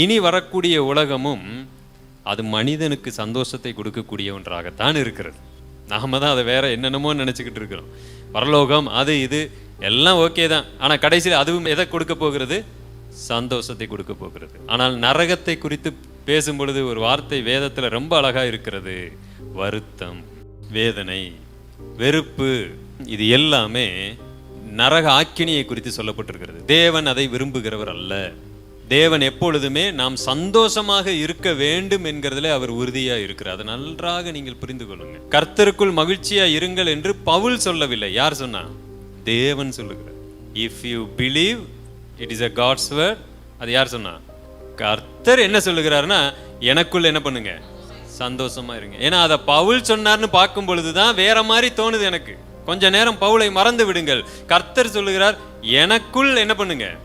இனி வரக்கூடிய உலகமும் அது மனிதனுக்கு சந்தோஷத்தை கொடுக்கக்கூடிய ஒன்றாகத்தான் இருக்கிறது. நாம தான் அதை வேற என்னென்னமோ நினச்சிக்கிட்டு இருக்கிறோம். பரலோகம் அது இது எல்லாம் ஓகே தான். ஆனால் கடைசியில் அதுவும் எதை கொடுக்க போகிறது? சந்தோஷத்தை கொடுக்க போகிறது. ஆனால் நரகத்தை குறித்து பேசும் பொழுது ஒரு வார்த்தை வேதத்தில் ரொம்ப அழகா இருக்கிறது. வருத்தம் வேதனை வெறுப்பு இது எல்லாமே நரக ஆக்கினியை குறித்து சொல்லப்பட்டிருக்கிறது. தேவன் அதை விரும்புகிறவர் அல்ல. தேவன் எப்பொழுதுமே நாம் சந்தோஷமாக இருக்க வேண்டும் என்கிறதுல அவர் உறுதியா இருக்கிறார். அதை நன்றாக நீங்கள் புரிந்து கொள்ளுங்க. கர்த்தருக்குள் மகிழ்ச்சியா இருங்கள் என்று பவுல் சொல்லவில்லை. யார் சொன்னா? தேவன் சொல்லுகிறார். If you believe it is a God's word அது யார் சொன்னா? கர்த்தர் என்ன சொல்லுகிறாருன்னா எனக்குள்ள என்ன பண்ணுங்க? சந்தோஷமா இருங்க. ஏன்னா அதை பவுல் சொன்னார்னு பார்க்கும் பொழுதுதான் வேற மாதிரி தோணுது எனக்கு. கொஞ்ச நேரம் பவுலை மறந்து விடுங்கள். கர்த்தர் சொல்லுகிறார் எனக்குள் என்ன பண்ணுங்க?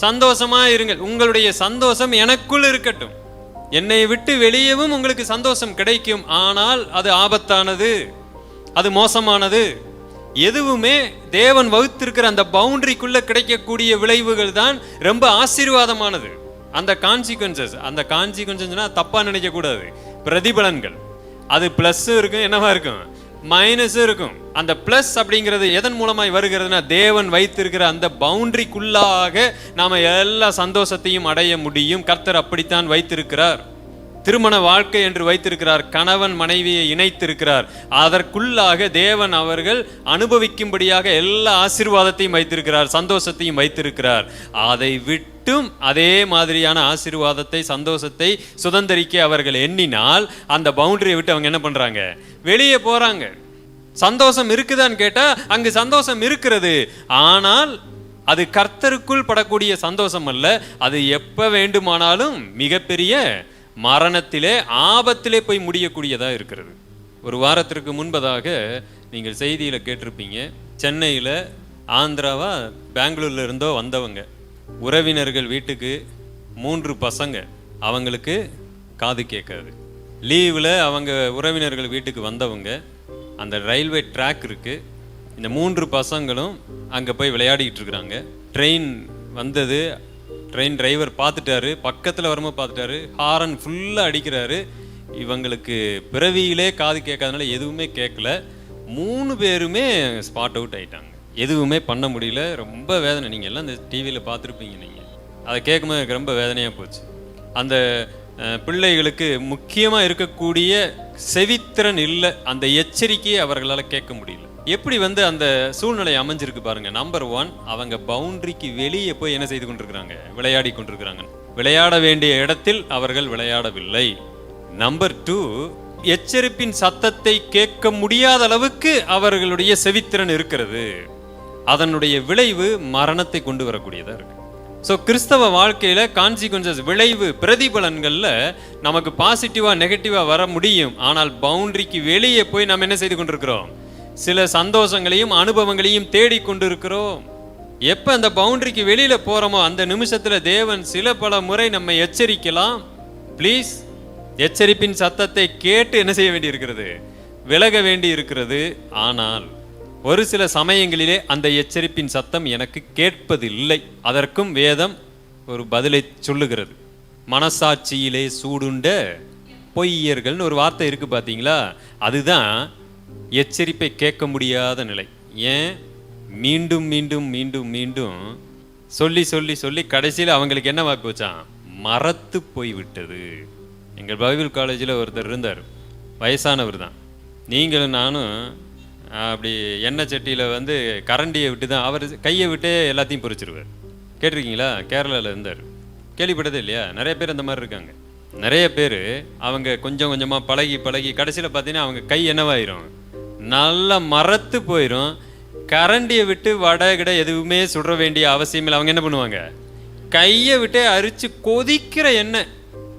சந்தோஷமா இருங்கள். உங்களுடைய சந்தோஷம் எனக்குள் இருக்கட்டும். என்னை விட்டு வெளியவும் உங்களுக்கு சந்தோஷம் கிடைக்கும். ஆனால் அது ஆபத்தானது. அது மோசமானது. எதுவுமே தேவன் வகுத்திருக்கிற அந்த பவுண்டரிக்குள்ள கிடைக்கக்கூடிய விளைவுகள் தான் ரொம்ப ஆசீர்வாதமானது. அந்த கான்சிக்வன்சஸ் அந்த கான்சிக்வன்சஸ்னா தப்பா நினைக்க கூடாது பிரதிபலன்கள். அது பிளஸ்ஸும் இருக்கும் என்னவா இருக்கும்? மைனஸும் இருக்கும். அந்த பிளஸ் அப்படிங்கிறது எதன் மூலமாய் வருகிறதுனா தேவன் வைத்திருக்கிற அந்த பவுண்டரிக்குள்ளாக நாம் எல்லா சந்தோஷத்தையும் அடைய முடியும். கர்த்தர் அப்படித்தான் வைத்திருக்கிறார். திருமண வாழ்க்கை என்று வைத்திருக்கிறார். கணவன் மனைவியை இணைத்திருக்கிறார். அதற்குள்ளாக தேவன் அவர்கள் அனுபவிக்கும்படியாக எல்லா ஆசீர்வாதத்தையும் வைத்திருக்கிறார். சந்தோஷத்தையும் வைத்திருக்கிறார். அதை விட்டும் அதே மாதிரியான ஆசீர்வாதத்தை சந்தோஷத்தை சுதந்திரிக்க அவர்கள் எண்ணினால் அந்த பவுண்டரியை விட்டு அவங்க என்ன பண்ணுறாங்க வெளியே போகிறாங்க சந்தோஷம் இருக்குதான்னு கேட்டால் அங்கு சந்தோஷம் இருக்கிறது. ஆனால் அது கர்த்தருக்குள் படக்கூடிய சந்தோஷம் அல்ல. அது எப்போ வேண்டுமானாலும் மிகப்பெரிய மரணத்திலே ஆபத்திலே போய் முடியக்கூடியதாக இருக்கிறது. ஒரு வாரத்திற்கு முன்பதாக நீங்கள் செய்தியில் கேட்டிருப்பீங்க சென்னையில் ஆந்திராவா பெங்களூர்ல இருந்தோ வந்தவங்க. உறவினர்கள் வீட்டுக்கு மூன்று பசங்க அவங்களுக்கு காது கேட்காது. லீவில் அவங்க உறவினர்கள் வீட்டுக்கு வந்தவங்க அந்த ரயில்வே ட்ராக் இருக்குது இந்த மூன்று பசங்களும் அங்கே போய் விளையாடிக்கிட்டு இருக்கிறாங்க. ட்ரெயின் வந்தது. ட்ரெயின் டிரைவர் பார்த்துட்டாரு. பக்கத்தில் வரும்போது பார்த்துட்டாரு. ஹாரன் ஃபுல்லாக அடிக்கிறாரு. இவங்களுக்கு பிறவியிலே காது கேட்காதனால எதுவுமே கேட்கல. மூணு பேருமே ஸ்பாட் அவுட் ஆயிட்டாங்க. எதுவுமே பண்ண முடியல. ரொம்ப வேதனை. நீங்கள் எல்லாம் இந்த டிவியில் பார்த்துருப்பீங்க நீங்கள் அதை கேட்கும்போது எனக்கு ரொம்ப வேதனையாக போச்சு. அந்த பிள்ளைகளுக்கு முக்கியமாக இருக்கக்கூடிய செவித்திறன் இல்லை அந்த எச்சரிக்கையை அவர்களால் கேட்க முடியல. எப்படி வந்து அந்த சூழ்நிலை அமைஞ்சிருக்கு பாருங்க. நம்பர் ஒன் அவங்க பவுண்டரிக்கு வெளியே போய் என்ன செய்து கொண்டிருக்கிறாங்க? விளையாடி கொண்டிருக்கிறாங்க. விளையாட வேண்டிய இடத்தில் அவர்கள் விளையாடவில்லை. நம்பர் டூ எச்சரிப்பின் சத்தத்தை கேட்க முடியாத அளவுக்கு அவர்களுடைய செவித்திறன் இருக்கிறது. அதனுடைய விளைவு மரணத்தை கொண்டு வரக்கூடியதா இருக்கு. ஸோ கிறிஸ்தவ வாழ்க்கையில் கான்சிக்வன்சஸ் விளைவு பிரதிபலன்களில் நமக்கு பாசிட்டிவாக நெகட்டிவாக வர முடியும். ஆனால் பவுண்ட்ரிக்கு வெளியே போய் நம்ம என்ன செய்து கொண்டிருக்கிறோம்? சில சந்தோஷங்களையும் அனுபவங்களையும் தேடிக் கொண்டிருக்கிறோம். எப்போ அந்த பவுண்டரிக்கு வெளியில் போகிறோமோ அந்த நிமிஷத்தில் தேவன் சில பல முறை நம்ம எச்சரிக்கலாம். ப்ளீஸ் எச்சரிப்பின் சத்தத்தை கேட்டு என்ன செய்ய வேண்டியிருக்கிறது? விலக வேண்டி இருக்கிறது ஆனால் ஒரு சில சமயங்களிலே அந்த எச்சரிப்பின் சத்தம் எனக்கு கேட்பதில்லை. அதற்கும் வேதம் ஒரு பதிலை சொல்லுகிறது. மனசாட்சியிலே சூடுண்ட பொய்யர்கள்னு ஒரு வார்த்தை இருக்கு பார்த்தீங்களா அதுதான் எச்சரிப்பை கேட்க முடியாத நிலை. ஏன்? மீண்டும் மீண்டும் மீண்டும் மீண்டும் சொல்லி சொல்லி சொல்லி கடைசியில் அவங்களுக்கு என்ன வாக்கு வச்சான்? மறத்து போய்விட்டது. எங்கள் பைபிள் காலேஜில் ஒருத்தர் இருந்தார். வயசானவர் தான். நீங்களும் நானும் அப்படி எண்ணெய் சட்டியில் வந்து கரண்டியை விட்டு தான் அவர் கையை விட்டே எல்லாத்தையும் பொறிச்சிருவார். கேட்டிருக்கீங்களா? கேரளாவில் இருந்தார். கேள்விப்பட்டதே இல்லையா? நிறைய பேர் அந்த மாதிரி இருக்காங்க. நிறைய பேர் அவங்க கொஞ்சம் கொஞ்சமாக பழகி பழகி கடைசியில் பார்த்தீங்கன்னா அவங்க கை என்னவாயிரும்? நல்லா மரத்து போயிடும் கரண்டியை விட்டு வடை கிட எதுவுமே சுட வேண்டிய அவசியம் இல்லை. அவங்க என்ன பண்ணுவாங்க? கையை விட்டே அரித்து கொதிக்கிற எண்ணெய்.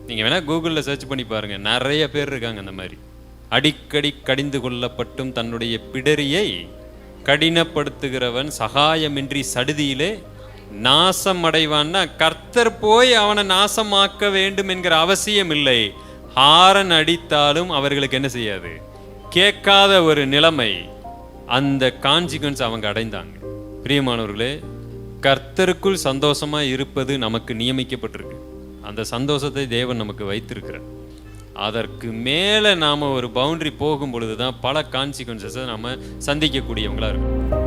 நீங்கள் வேணால் கூகுளில் சர்ச் பண்ணி பாருங்கள் நிறைய பேர் இருக்காங்க அந்த மாதிரி. அடிக்கடி கடிந்து கொள்ளப்பட்டும் தன்னுடைய பிடரியை கடினப்படுத்துகிறவன் சகாயமின்றி சடுதியிலே நாசம் அடைவான்னா கர்த்தர் போய் அவனை நாசமாக்க வேண்டும் என்கிற அவசியம் இல்லை ஹாரன் அடித்தாலும் அவர்களுக்கு என்ன செய்யாது? கேட்காத ஒரு நிலைமை. அந்த கான்சிக்வன்ஸ் அவங்க அடைந்தாங்க. பிரியமானவர்களே கர்த்தருக்குள் சந்தோஷமா இருப்பது நமக்கு நியமிக்கப்பட்டிருக்கு. அந்த சந்தோஷத்தை தேவன் நமக்கு வைத்திருக்கிறார். அதற்கு மேலே நாம் ஒரு பவுண்ட்ரி போகும் பொழுது தான் பல கான்சிக்வன்சஸை நம்ம சந்திக்கக்கூடியவங்களா இருக்கும்